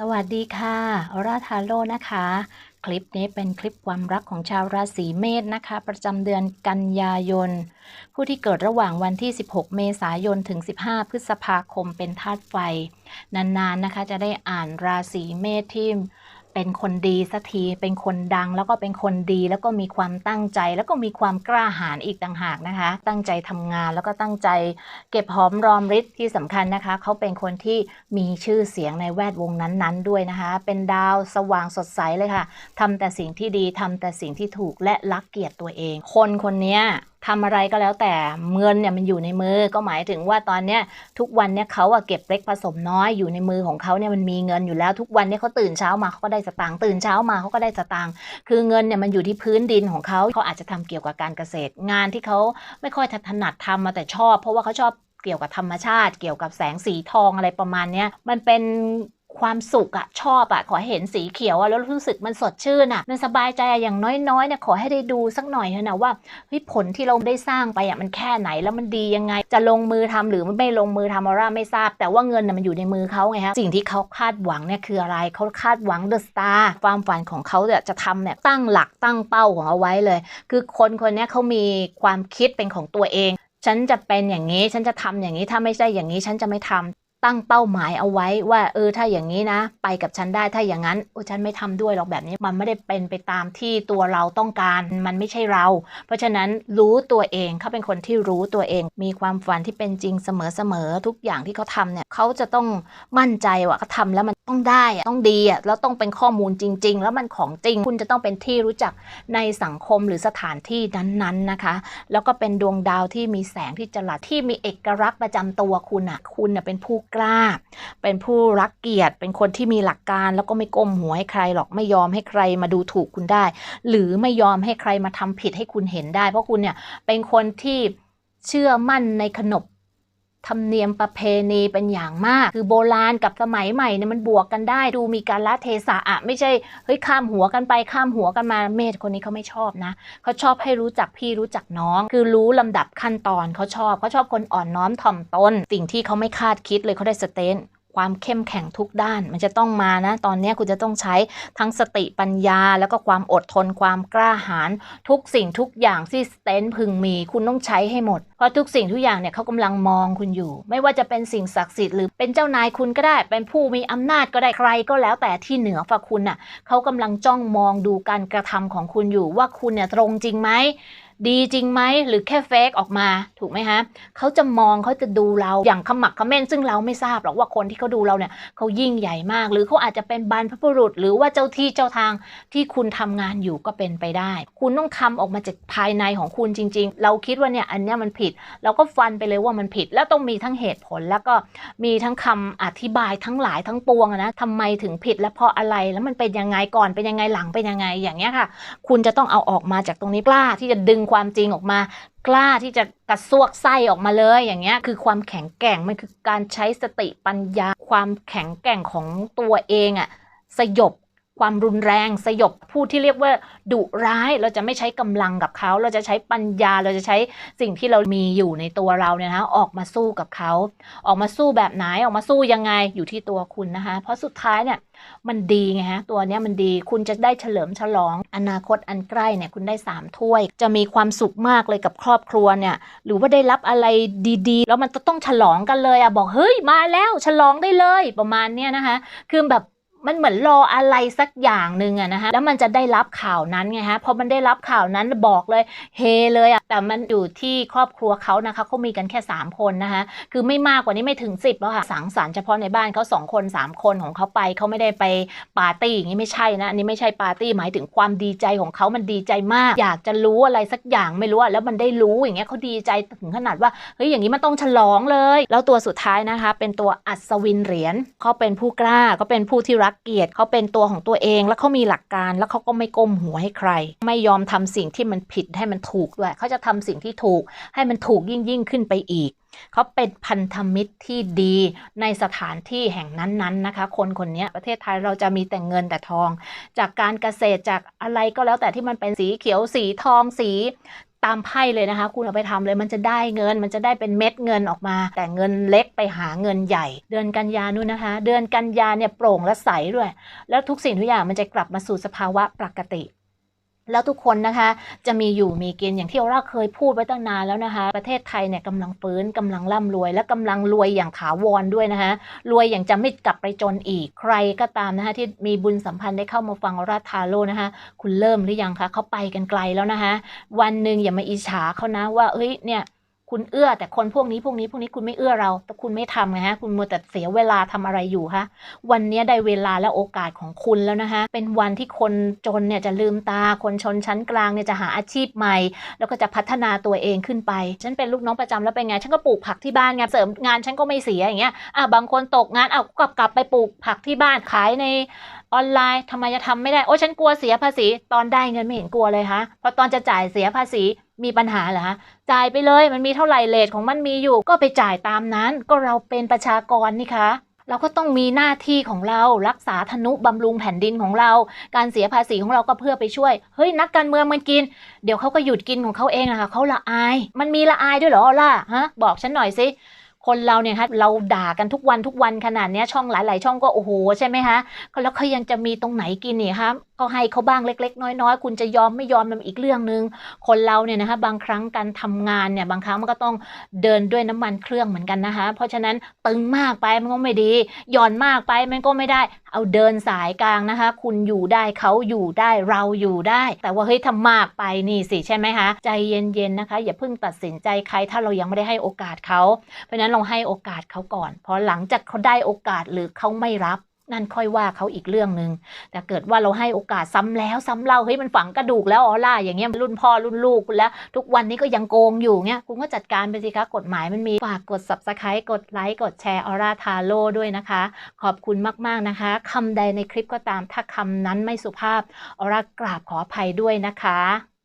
สวัสดีค่ะอร่าทาโร่นะคะ คลิปนี้เป็นคลิปความรักของชาวราศีเมษนะคะ ประจำเดือนกันยายน ผู้ที่เกิดระหว่างวันที่ 16 เมษายนถึง 15 พฤษภาคมเป็นธาตุไฟ นานๆนะคะ จะได้อ่านราศีเมษที่ เป็นคนดีสักที เป็นคนดัง แล้วก็เป็นคนดี แล้วก็มีความตั้งใจ แล้วก็มีความกล้าหาญอีกต่างหากนะคะ ตั้งใจทำงานแล้วก็ตั้งใจ เก็บหอมรอมริบที่สำคัญนะคะ เขาเป็นคนที่มีชื่อเสียงในแวดวงนั้นๆ ด้วยนะคะ เป็นดาวสว่างสดใสเลยค่ะทำแต่สิ่งที่ดีทำแต่สิ่งที่ถูกและรักเกียรติตัวเอง คนคนนี้ ทำอะไรก็แล้วแต่เงินเนี่ยมันอยู่ในมือก็หมายถึงว่าตอนเนี้ยทุกวันเนี่ยเขาอะเก็บเล็กผสมน้อยอยู่ในมือของเขาเนี่ยมันมีเงินอยู่แล้วทุกวันเนี่ยเขาตื่นเช้ามาเขาก็ได้สตางค์ตื่นเช้ามาเขาก็ได้สตางค์คือเงินเนี่ยมันอยู่ที่พื้นดินของเขาเขาอาจจะทำเกี่ยวกับการเกษตร งานที่เขาไม่ค่อยถนัดทำมาแต่ชอบ เพราะว่าเขาชอบเกี่ยวกับธรรมชาติ เกี่ยวกับแสงสีทองอะไรประมาณเนี้ยมันเป็น ความสุขอะชอบอะขอให้เห็นสีเขียวอะแล้วรู้สึกมันสดชื่นอะมันสบายใจอะอย่างน้อยๆเนี่ยขอให้ได้ดูสักหน่อยเถอะนะว่าเฮ้ยผลที่เราได้สร้างไปอะมันแค่ไหนแล้วมันดียังไง จะลงมือทำหรือไม่ลงมือทำออร่าไม่ทราบ แต่ว่าเงินน่ะมันอยู่ในมือเขาไงฮะสิ่งที่เขาคาดหวังเนี่ยคืออะไรเขาคาดหวังเดอะสตาร์ความฝันของเขาเนี่ยจะทำเนี่ยตั้งหลักตั้งเป้าของเอาไว้เลย คือคนคนนี้เขามีความคิดเป็นของตัวเอง ฉันจะเป็นอย่างนี้ ฉันจะทำอย่างนี้ ถ้าไม่ใช่อย่างนี้ ฉันจะไม่ทำ ตั้งเป้าหมายเอาไว้ว่า เออถ้าอย่างนี้นะ ไปกับฉันได้ถ้าอย่างนั้นโอ้ฉันไม่ทำด้วยหรอกแบบนี้มันไม่ได้เป็นไปตามที่ตัวเราต้องการมันไม่ใช่เรา เพราะฉะนั้นรู้ตัวเองเขาเป็นคนที่รู้ตัวเอง มีความฝันที่เป็นจริงเสมอๆทุกอย่างที่เขาทำเนี่ยเขาจะต้องมั่นใจว่าเขาทำแล้วมัน ต้องได้อะต้องดีอะแล้วต้องเป็นข้อมูลจริง ๆ แล้วมันของจริง คุณจะต้องเป็นที่รู้จักในสังคมหรือสถานที่นั้นๆนะคะ แล้วก็เป็นดวงดาวที่มีแสงที่จรัสที่มีเอกลักษณ์ประจำตัวคุณอะคุณน่ะเป็นผู้กล้า เป็นผู้รักเกียรติ เป็นคนที่มีหลักการ แล้วก็ไม่ก้มหัวให้ใครหรอกไม่ยอมให้ใครมาดูถูกคุณได้ หรือไม่ยอมให้ใครมาทำผิดให้คุณเห็นได้ เพราะคุณเนี่ยเป็นคนที่เชื่อมั่นในขนบ ธรรมเนียมประเพณีเป็นอย่างมาก คือโบราณกับสมัยใหม่เนี่ยมันบวกกันได้ ดูมีการละเทศะอะไม่ใช่เฮ้ยข้ามหัวกันไปข้ามหัวกันมาเมธคนนี้เขาไม่ชอบนะเขาชอบให้รู้จักพี่รู้จักน้อง คือรู้ลำดับขั้นตอนเขาชอบเขาชอบคนอ่อนน้อมถ่อมตนสิ่งที่เขาไม่คาดคิดเลยเขาได้สเตน ความเข้มแข็งทุกด้าน มันจะต้องมานะ ตอนนี้คุณจะต้องใช้ทั้งสติปัญญา แล้วก็ความอดทนความกล้าหาญทุกสิ่งทุกอย่างที่สเตนพึงมี คุณต้องใช้ให้หมด เพราะทุกสิ่งทุกอย่างเนี่ยเขากำลังมองคุณอยู่ ไม่ว่าจะเป็นสิ่งศักดิ์สิทธิ์หรือเป็นเจ้านายคุณก็ได้ เป็นผู้มีอำนาจก็ได้ใครก็แล้วแต่ที่เหนือฝ่าคุณน่ะเขากำลังจ้องมองดูการกระทำของคุณอยู่ว่าคุณเนี่ยตรงจริงไหม ดีจริงไหมหรือแค่เฟกออกมาถูกไหมฮะเขาจะมองเขาจะดูเราอย่างขมักขม้นซึ่งเราไม่ทราบหรอกว่าคนที่เขาดูเราเนี่ยเขายิ่งใหญ่มาก หรือเขาอาจจะเป็นบรรพบุรุษ หรือว่าเจ้าที่เจ้าทางที่คุณทำงานอยู่ก็เป็นไปได้ คุณต้องทำออกมาจากภายในของคุณจริง ๆ เราคิดว่าเนี่ยอันเนี้ยมันผิด เราก็ฟันไปเลยว่ามันผิด แล้วต้องมีทั้งเหตุผลแล้วก็มีทั้งคำอธิบายทั้งหลายทั้งปวงนะทำไมถึงผิดและเพราะอะไรแล้วมันเป็นยังไงก่อนเป็นยังไงหลังเป็นยังไงอย่างเงี้ยค่ะ คุณจะต้องเอาออกมาจากตรงนี้กล้าที่จะดึงความจริงออกมา กล้าที่จะกระซวกไส้ออกมาเลยอย่างเงี้ยคือความแข็งแกร่งมันคือการใช้สติปัญญา ความแข็งแกร่งของตัวเองอะสยบ ความรุนแรงสยบผู้ที่เรียกว่าดุร้าย เราจะไม่ใช้กำลังกับเขา เราจะใช้ปัญญาเราจะใช้สิ่งที่เรามีอยู่ในตัวเราเนี่ยนะออกมาสู้กับเขา ออกมาสู้แบบไหนออกมาสู้ยังไงอยู่ที่ตัวคุณนะคะ เพราะสุดท้ายเนี่ยมันดีไงฮะตัวเนี้ยมันดีคุณจะได้เฉลิมฉลอง อนาคตอันใกล้เนี่ยคุณได้สามถ้วย จะมีความสุขมากเลยกับครอบครัวเนี่ยหรือว่าได้รับอะไรดีๆ แล้วมันจะต้องฉลองกันเลยอะบอกเฮ้ยมาแล้วฉลองได้เลยประมาณเนี้ยนะคะคือแบบ มันเหมือนรออะไรสักอย่างหนึ่งอะนะคะแล้วมันจะได้รับข่าวนั้นไงฮะพอมันได้รับข่าวนั้นบอกเลยเฮเลยอะแต่มันอยู่ที่ครอบครัวเขานะคะเขามีกันแค่ 3 คนนะคะคือไม่มากกว่านี้ไม่ถึง 10แล้วค่ะสังสรรค์เฉพาะในบ้านเขา2คน 3 คนของเขาไปเขาไม่ได้ไปปาร์ตี้อย่างนี้ไม่ใช่นะอันนี้ไม่ใช่ปาร์ตี้หมายถึงความดีใจของเขามันดีใจมาก อยากจะรู้อะไรสักอย่างไม่รู้อะแล้วมันได้รู้อย่างเงี้ยเขาดีใจถึงขนาดว่าเฮ้ยอย่างนี้มันต้องฉลองเลย แล้วตัวสุดท้ายนะคะ เป็นตัวอัศวินเหรียญเขาเป็นผู้กล้าเขาเป็นผู้ที่รักเกียรติเขาเป็นตัวของตัวเอง แล้วเขามีหลักการแล้วเขาก็ไม่ก้มหัวให้ใคร ไม่ยอมทำสิ่งที่มันผิดให้มันถูกด้วยเขาจะทำสิ่งที่ถูกให้มันถูกยิ่งยิ่งขึ้นไปอีกเขาเป็นพันธมิตรที่ดีในสถานที่แห่งนั้นๆนะคะ คนคนนี้ประเทศไทยเราจะมีแต่เงินแต่ทอง จากการเกษตรจากอะไรก็แล้วแต่ที่มันเป็นสีเขียวสีทองสี ตามไพ่เลยนะคะ คุณเอาไปทำเลยมันจะได้เงิน มันจะได้เป็นเม็ดเงินออกมา แต่เงินเล็กไปหาเงินใหญ่ เดือนกันยานู่นนะคะ เดือนกันยาเนี่ยโปร่งและใสด้วย แล้วทุกสิ่งทุกอย่างมันจะกลับมาสู่สภาวะปกติ แล้วทุกคนนะคะจะมีอยู่มีกินอย่างที่เราเคยพูดไว้ตั้งนานแล้วนะคะ ประเทศไทยเนี่ยกำลังฟื้นกำลังร่ำรวย และกำลังรวยอย่างถาวรด้วยนะคะรวยอย่างจะไม่กลับไปจนอีกใครก็ตามนะคะที่มีบุญสัมพันธ์ได้เข้ามาฟังราทาโร่นะคะ คุณเริ่มหรือยังคะเขาไปกันไกลแล้วนะคะ วันหนึ่งอย่ามาอิจฉาเขานะว่าเฮ้ยเนี่ย คุณเอื้อ แต่คนพวกนี้พวกนี้พวกนี้คุณไม่เอื้อเรา แต่คุณไม่ทำไงฮะ คุณมัวแต่เสียเวลาทำอะไรอยู่คะวันนี้ได้เวลาและโอกาสของคุณแล้วนะคะ เป็นวันที่คนจนเนี่ยจะลืมตา คนชนชั้นกลางเนี่ยจะหาอาชีพใหม่ แล้วก็จะพัฒนาตัวเองขึ้นไป ฉันเป็นลูกน้องประจำแล้วเป็นไง ฉันก็ปลูกผักที่บ้านไง เสริมงานฉันก็ไม่เสียอย่างเงี้ย อะบางคนตกงาน เอากลับกลับไปปลูกผักที่บ้านขายในออนไลน์ทำไมจะทำไม่ได้ โอ้ฉันกลัวเสียภาษี ตอนได้เงินไม่เห็นกลัวเลยฮะ พอตอนจะจ่ายเสียภาษี มีปัญหาเหรอฮะจ่ายไปเลยมันมีเท่าไหร่เลทของมันมีอยู่ ก็ไปจ่ายตามนั้น ก็เราเป็นประชากรนี่คะเราก็ต้องมีหน้าที่ของเรารักษาธนุบำรุงแผ่นดินของเรา การเสียภาษีของเราก็เพื่อไปช่วย เฮ้ยนักการเมืองมันกิน เดี๋ยวเขาก็หยุดกินของเขาเองอะค่ะเขาละอาย มันมีละอายด้วยเหรอล่ะฮะบอกฉันหน่อยสิ คนเราเนี่ยครับเราด่ากันทุกวันทุกวันขนาดเนี้ยช่องหลาย ๆ ช่องก็โอ้โหใช่ไหมคะแล้วเขายังจะมีตรงไหนกินเนี่ยครับก็ให้เขาบ้างเล็ก ๆ น้อย ๆ คุณจะยอมไม่ยอมมันอีกเรื่องหนึ่งคนเราเนี่ยนะคะบางครั้งการทำงานเนี่ยบางครั้งมันก็ต้องเดินด้วยน้ำมันเครื่องเหมือนกันนะคะ เพราะฉะนั้นตึงมากไปมันก็ไม่ดี หย่อนมากไปมันก็ไม่ได้ เอาเดินสายกลางนะคะ คุณอยู่ได้เขาอยู่ได้เราอยู่ได้ แต่ว่าเฮ้ยทำมากไปนี่สิใช่ไหมคะใจเย็นๆนะคะ อย่าเพิ่งตัดสินใจใครถ้าเรายังไม่ได้ให้โอกาสเขาเพราะฉะนั้นเราให้โอกาสเขาก่อน พอหลังจากเขาได้โอกาสหรือเขาไม่รับ นั่นค่อยว่าเขาอีกเรื่องหนึ่งแต่เกิดว่าเราให้โอกาสซ้ำแล้วซ้ำเล่าเฮ้ยมันฝังกระดูกแล้วออล่ะอย่างเงี้ยรุ่นพ่อรุ่นลูกคุณแล้ว ทุกวันนี้ก็ยังโกงอยู่เงี้ยคุณก็จัดการไปสิคะกฎหมายมันมีฝากกด subscribe กดไลค์กดแชร์ออร่าทาโร่ด้วยนะคะ ขอบคุณมากๆนะคะคำใดในคลิปก็ตามถ้าคำนั้นไม่สุภาพออร่ากราบขออภัยด้วยนะคะ